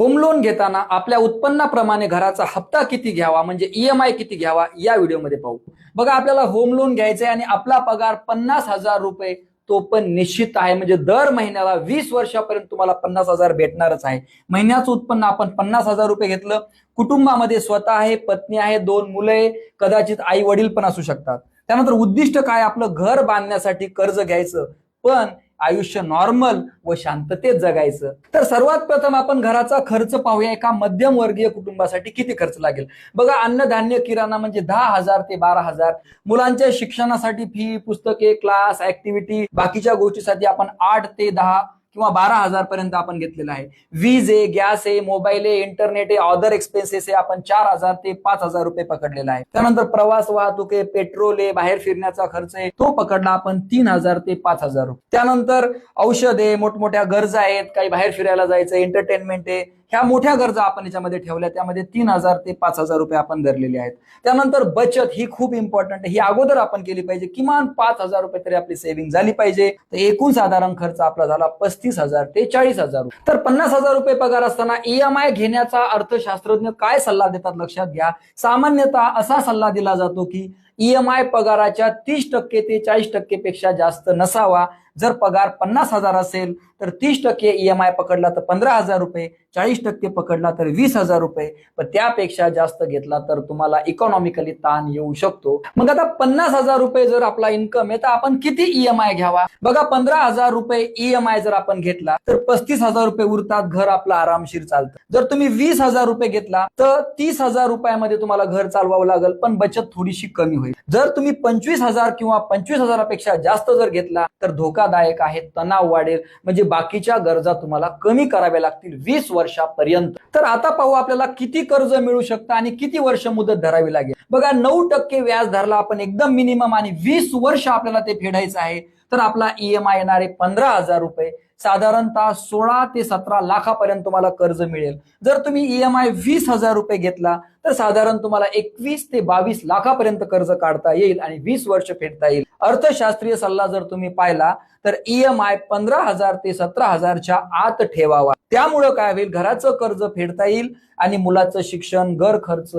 Home loan घेताना आपल्या उत्पन्नाप्रमाणे घराचा हप्ता किती घ्यावा म्हणजे ईएमआय किती घ्यावा या व्हिडिओमध्ये पाहू. बघा आपल्याला होम लोन घ्यायचंय आणि आपला पगार पन्नास हजार रुपये तो पण निश्चित आहे. म्हणजे दर महिन्याला वीस वर्षापर्यंत तुम्हाला पन्नास हजार भेटणारच आहे. महिन्याचं उत्पन्न आपण पन्नास हजार रुपये घेतलं कुटुंबामध्ये स्वतः आहे पत्नी आहे दोन मुलं आहे कदाचित आई वडील पण असू शकतात. त्यानंतर उद्दिष्ट काय? आपलं घर बांधण्यासाठी कर्ज घ्यायचं. पण आयुष्य नॉर्मल व शांततेत जगायचं. तर सर्वात प्रथम आपण घराचा खर्च पाहूया. एका मध्यमवर्गीय कुटुंबासाठी किती खर्च लागेल? बघा अन्नधान्य किराणा म्हणजे दहा हजार ते बारा हजार. मुलांच्या शिक्षणासाठी फी पुस्तके क्लास ऍक्टिव्हिटी बाकीच्या गोष्टीसाठी आपण आठ ते दहा किंवा बारा हजार पर्यंत आपण घेतलेला आहे. वीज आहे गॅस आहे मोबाईल आहे इंटरनेट आहे ऑदर एक्सपेन्सेस आहे आपण चार हजार ते पाच हजार रुपये पकडलेला आहे. त्यानंतर प्रवास वाहतूक आहे पेट्रोल आहे बाहेर फिरण्याचा खर्च आहे तो पकडला आपण तीन हजार ते पाच हजार रुपये. त्यानंतर औषध आहे मोठमोठ्या गरजा आहेत काही बाहेर फिरायला जायचं एंटरटेनमेंट आहे ह्या मोठ्या गरजा आपण याच्यामध्ये ठेवल्या त्यामध्ये तीन हजार ते पाच हजार रुपये आपण धरलेले आहेत. त्यानंतर बचत ही खूप इम्पॉर्टंट आहे. ही अगोदर आपण केली पाहिजे किमान पाच हजार रुपये तरी आपली सेव्हिंग झाली पाहिजे. तर एकूण साधारण खर्च आपला झाला पस्तीस हजार ते चाळीस हजार रुपये. तर पन्नास हजार रुपये पगार असताना ईएमआय घेण्याचा अर्थशास्त्रज्ञ काय सल्ला देतात लक्षात घ्या. सामान्यतः असा सल्ला दिला जातो की ईएमआय पगाराच्या तीस टक्के ते चाळीस टक्के पेक्षा जास्त नसावा. जर पगार पन्नास हजार असेल तर तीस टक्के ईएमआय पकडला तर पंधरा हजार रुपये चाळीस टक्के पकडला तर वीस हजार रुपये. पण त्यापेक्षा जास्त घेतला तर तुम्हाला इकॉनॉमिकली ताण येऊ शकतो. मग आता पन्नास हजार रुपये जर आपला इन्कम आहे तर आपण किती ईएमआय घ्यावा? बघा पंधरा हजार रुपये ईएमआय जर आपण घेतला तर पस्तीस हजार रुपये उरतात घर आपलं आरामशीर चालतं. जर तुम्ही वीस हजार रुपये घेतला तर तीस हजार रुपयामध्ये तुम्हाला घर चालवावं लागेल पण बचत थोडीशी कमी होईल. जर तुम्ही पंचवीस हजार किंवा पंचवीस हजारापेक्षा जास्त जर घेतला तर धोका धोकादायक आहे तणाव वाढेल म्हणजे बाकीच्या गरजा तुम्हाला कमी कराव्या लागतील वीस वर्षापर्यंत. तर आता पाहू आपल्याला किती कर्ज मिळू शकतं आणि किती वर्ष मुदत धरावी लागेल. बघा नऊ टक्के व्याज धरला आपण एकदम मिनिमम आणि वीस वर्ष आपल्याला ते फेडायचं आहे. तर आपला ईएमआय आहे पंधरा हजार रुपये. साधारणतः सोळा ते सतरा लाखापर्यंत तुम्हाला कर्ज मिळेल. जर तुम्ही ईएमआय वीस हजार रुपये घेतला तर साधारण तुम्हाला एकवीस ते बावीस लाखापर्यंत कर्ज काढता येईल आणि वीस वर्ष फेडता येईल. अर्थशास्त्रीय सल्ला जर तुम्ही पाहिला तर ईएमआय पंधरा हजार ते सतरा हजारच्या आत ठेवावा. त्यामुळं काय होईल? घराचं कर्ज फेडता येईल आणि मुलाचं शिक्षण घर खर्च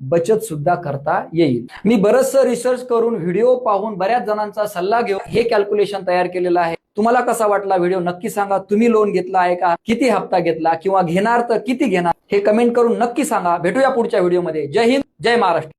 बचत सुद्धा करता येईल. मी बरचसं रिसर्च करून व्हिडिओ पाहून बऱ्याच जणांचा सल्ला घेऊन हे कॅल्क्युलेशन तयार केलेलं आहे. तुम्हाला कसा वाटला व्हिडिओ? नक्की सांगा. तुम्ही लोन घेतला आहे का? किती हप्ता घेतला? किंवा घेणार तर किती घेणार? हे कमेंट करून नक्की सांगा. भेटूया पुढच्या व्हिडिओमध्ये जय हिंद जय महाराष्ट्र.